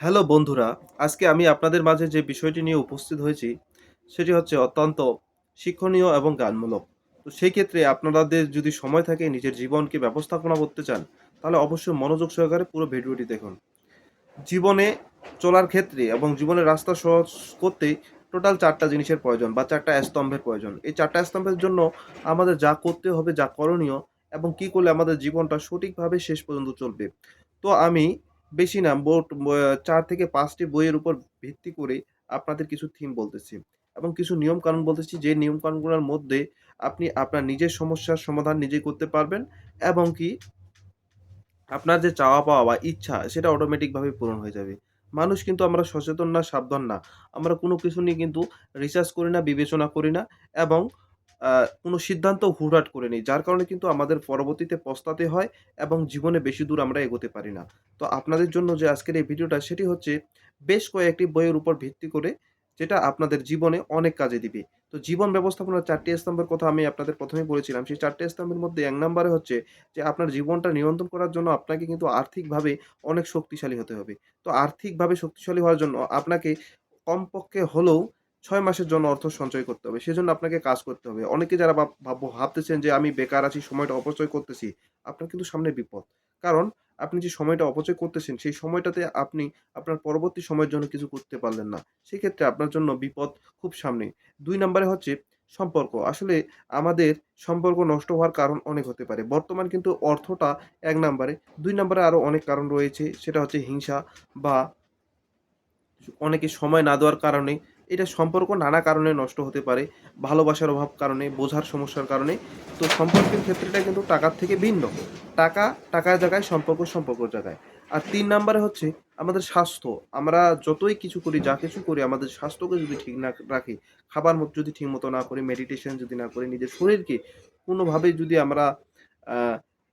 Hello বন্ধুরা, আজকে আমি আপনাদের মাঝে যে বিষয়টি নিয়ে উপস্থিত হয়েছি, সেটি হচ্ছে অত্যন্ত শিক্ষণীয় এবং জ্ঞানমূলক। তো সেই ক্ষেত্রে আপনাদের যদি সময় থাকে নিজের জীবনকে ব্যবস্থাপনা করতে চান, তাহলে অবশ্যই মনোযোগ সহকারে পুরো ভিডিওটি দেখুন। জীবনে চলার ক্ষেত্রে এবং জীবনের রাস্তা সহজ করতে টোটাল চারটা জিনিসের প্রয়োজন বা চারটা স্তম্ভের প্রয়োজন। এই চারটা স্তম্ভের জন্য আমাদের যা করতে হবে, যা করণীয় এবং কি করলে আমাদের জীবনটা সঠিকভাবে শেষ পর্যন্ত চলবে। তো আমি বেশি না মোট ব ৪ থেকে পাঁচটি বইয়ের উপর ভিত্তি করে আপনাদের কিছু থিম বলতেছি এবং কিছু নিয়ম-কানুন বলতেছি যে নিয়ম-কানুনগুলোর মধ্যে আপনি আপনার নিজের সমস্যার সমাধান নিজেই করতে পারবেন এবং কি আপনার যে চাওয়া পাওয়া বা ইচ্ছা সেটা অটোমেটিকভাবে পূরণ হয়ে যাবে। মানুষ কিন্তু আমরা সচেতন না, সাবধান না। আমরা কোনো কিছু নিয়ে কিন্তু রিসার্চ করি না, বিবেচনা করি না এবং কোনো সিদ্ধান্ত হুটহাট করে নিই যার কারণে কিন্তু আমাদের পরবর্তীতে পস্তাতে হয় এবং জীবনে বেশি দূর আমরা এগোতে পারি না। তো আপনাদের জন্য যে আজকের এই ভিডিওটা, সেটি হচ্ছে বেশ কয়েকটি বইয়ের উপর ভিত্তি করে যেটা আপনাদের জীবনে অনেক কাজে দিবে। তো জীবন ব্যবস্থাপনার চারটি স্তম্ভের কথা আমি আপনাদের ১ম এই বলেছিলাম। সেই চারটি স্তম্ভের মধ্যে এক নম্বরে হচ্ছে যে আপনার জীবনটা নিয়ন্ত্রণ করার জন্য আপনাকে কিন্তু আর্থিকভাবে অনেক শক্তিশালী হতে হবে। তো আর্থিকভাবে শক্তিশালী হওয়ার জন্য আপনাকে কমপক্ষে হলেও ৬ মাসের জন্য অর্থ সঞ্চয় করতে হবে। সেজন্য আপনাকে কাজ করতে হবে। অনেকে যারা ভাব ভাব ভাবতেছেন যে আমি বেকার আছি, সময়টা অপচয় করতেছি। আপনার কিন্তু সামনে বিপদ। কারণ আপনি যে সময়টা অপচয় করতেছেন, সেই সময়টাতে আপনি আপনার পরবর্তী সময়ের জন্য কিছু করতে পারলেন না। সেক্ষেত্রে আপনার জন্য বিপদ খুব সামনেই। দুই নম্বরে হচ্ছে সম্পর্ক। আসলে আমাদের সম্পর্ক নষ্ট হওয়ার কারণ অনেক হতে পারে। বর্তমান কিন্তু অর্থটা এক নাম্বারে। দুই নাম্বারে আরও অনেক কারণ রয়েছে। সেটা হচ্ছে হিংসা বা অনেকে সময় না দেওয়ার কারণে এটা সম্পর্ক নানা কারণে নষ্ট হতে পারে। ভালোবাসার অভাব কারণে, বোঝার সমস্যার কারণে। তো সম্পর্কের ক্ষেত্রেটা কিন্তু টাকার থেকে ভিন্ন। টাকা টাকার জায়গায়, সম্পর্ক সম্পর্ক জায়গায়। আর তিন নাম্বারে হচ্ছে আমাদের স্বাস্থ্য। আমরা যতই কিছু করি, যা কিছু করি আমাদের স্বাস্থ্যকে যদি ঠিক না রাখি, খাবার মত যদি ঠিকমতো না করি, মেডিটেশন যদি না করি, নিজের শরীরকে কোনোভাবেই যদি আমরা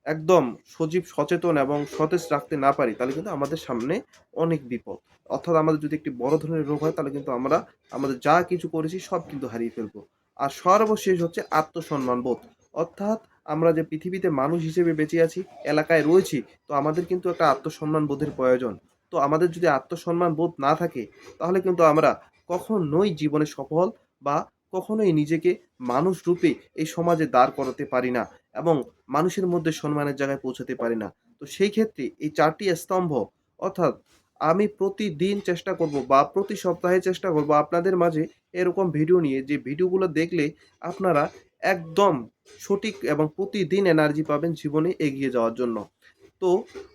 একদম সজীব, সচেতন এবং সতেজ রাখতে না পারি, তাহলে কিন্তু আমাদের সামনে অনেক বিপদ। অর্থাৎ আমাদের যদি একটি বড় ধরনের রোগ হয়, তাহলে কিন্তু আমরা আমাদের যা কিছু করেছি সব কিন্তু হারিয়ে ফেলব। আর সর্বশেষ হচ্ছে আত্মসম্মানবোধ। অর্থাৎ আমরা যে পৃথিবীতে মানুষ হিসেবে বেঁচে আছি, এলাকায় রয়েছি, তো আমাদের কিন্তু একটা আত্মসম্মান বোধের প্রয়োজন। তো আমাদের যদি আত্মসম্মান বোধ না থাকে, তাহলে কিন্তু আমরা কখনোই জীবনে সফল বা কখনোই নিজেকে মানুষ রূপে এই সমাজে দাঁড় করাতে পারি না এবং মানুষের মধ্যে সম্মানের জায়গায় পৌঁছাতে পারি না। তো সেই ক্ষেত্রে এই চারটি স্তম্ভ অর্থাৎ আমি প্রতিদিন চেষ্টা করব বা প্রতি সপ্তাহে চেষ্টা করব আপনাদের মাঝে এরকম ভিডিও নিয়ে যে ভিডিওগুলো দেখলে আপনারা একদম সঠিক এবং প্রতিদিন এনার্জি পাবেন জীবনে এগিয়ে যাওয়ার জন্য। তো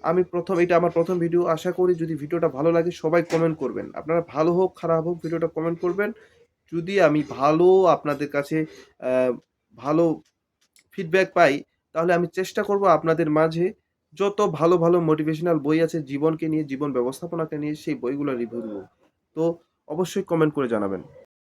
আমি প্রথম এটা আমার প্রথম ভিডিও। আশা করি যদি ভিডিওটা ভালো লাগে সবাই কমেন্ট করবেন। আপনারা ভালো হোক, খারাপ হোক ভিডিওটা কমেন্ট করবেন। যদি আমি ভালো আপনাদের কাছে ভালো ফিডব্যাক পাই, তাহলে আমি চেষ্টা করব আপনাদের মাঝে যত ভালো, ভালো মোটিভেশনাল বই আছে জীবনকে নিয়ে, জীবন ব্যবস্থাপনাকে নিয়ে সেই বইগুলো রিভিউ দেব। তো অবশ্যই কমেন্ট করে জানাবেন।